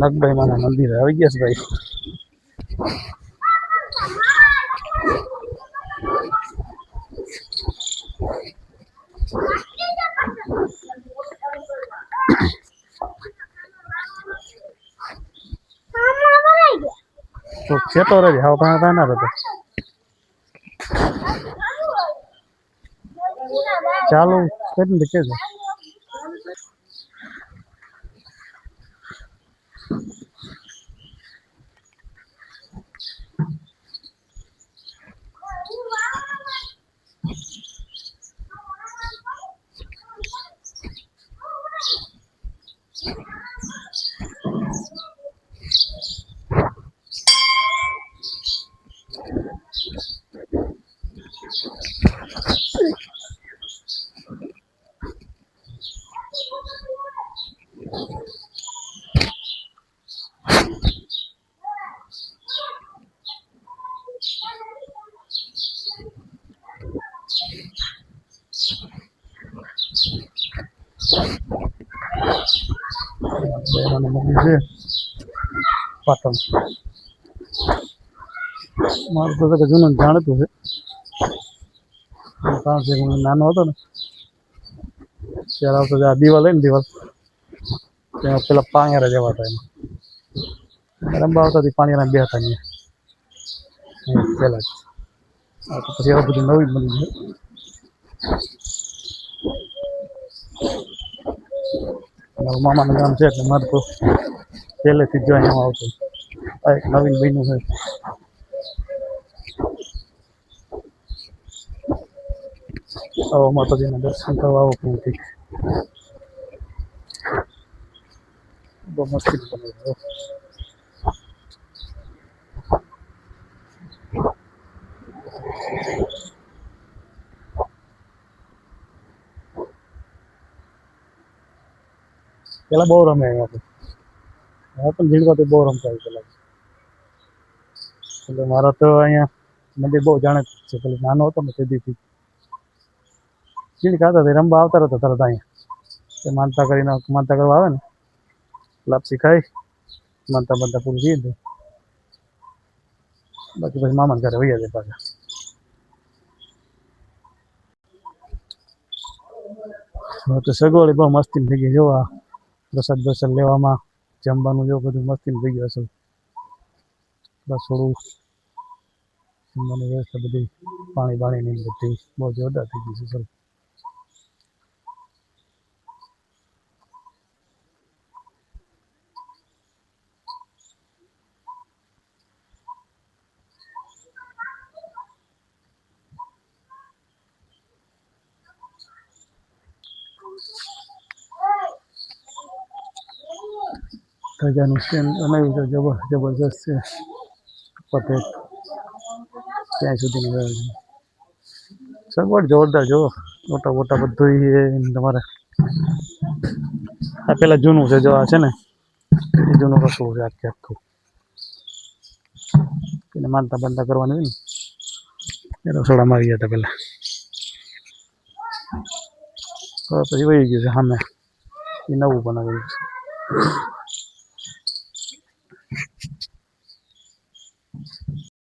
નાગભાઈ માના મંદિર આવી ગયા છે ભાઈ તો ખેતો રહે હાવ પણ હતા ના રહેતો ચાલુ કરીને કેજો. Bora, vamos ver. Patão. મારું તો જૂનું જાણતું છે. નાનો હતો ને, ત્યારે આવતો આ દિવાલ હોય ને દિવાલ, ત્યાં પેલા પાણીયારા જેવા હતા એમાં. રંબા આવતા પાણીયારા બે હતા અહીંયા. પેલા જ. આ તો પછી આ બધું નવી મળી ગયું. મારું મામાનું ગામ છે એટલે મારે તો પહેલેથી જો અહીંયા આવતો. આ એક નવીન બન્યું છે. આવો માતાજીના દર્શન કરવા આવો પૂરથી બહુ છે પેલા બહુ રમે તો હવે પણ ઝીણવાથી બહુ રમતા હોય પેલા એટલે મારા તો અહીંયા મંદિર બહુ જાણે છે પેલું નાનો હતો ને તેદીથી ઝીણ ખાતા હતા રમવા આવતા રહેતા તરત અહીંયા તે માનતા કરીને માનતા કરવા આવે ને લાપસી ખાઈ માનતા માનતા પૂરું થઈ જાય બાકી પછી મામાને ઘરે વૈયા જાય પાછા હવે તો સગવડ બહુ મસ્તી થઈ ગઈ જોવા પ્રસાદ પ્રસાદ લેવામાં જમવાનું જો બધું મસ્તી થઈ ગયું અસલ બસ થોડું જમવાની વ્યવસ્થા બધી પાણી પાણીની બધી બહુ જોરદાર થઈ ગઈ છે સર ધજાનું સ્ટેન્ડ બનાવ્યું છે જબર જબરજસ્ત છે પતે ત્યાં સુધીની વ્યવસ્થા સગવડ જોરદાર જો મોટા મોટા બધું તમારે આ પેલા જૂનું છે જો આ છે ને એ જૂનું રસોડું છે આખે આખું એને માનતા બનતા કરવાની ને એ રસોડામાં આવી ગયા હતા પેલા હવે પછી વહી ગયું છે સામે એ નવું બનાવેલું છે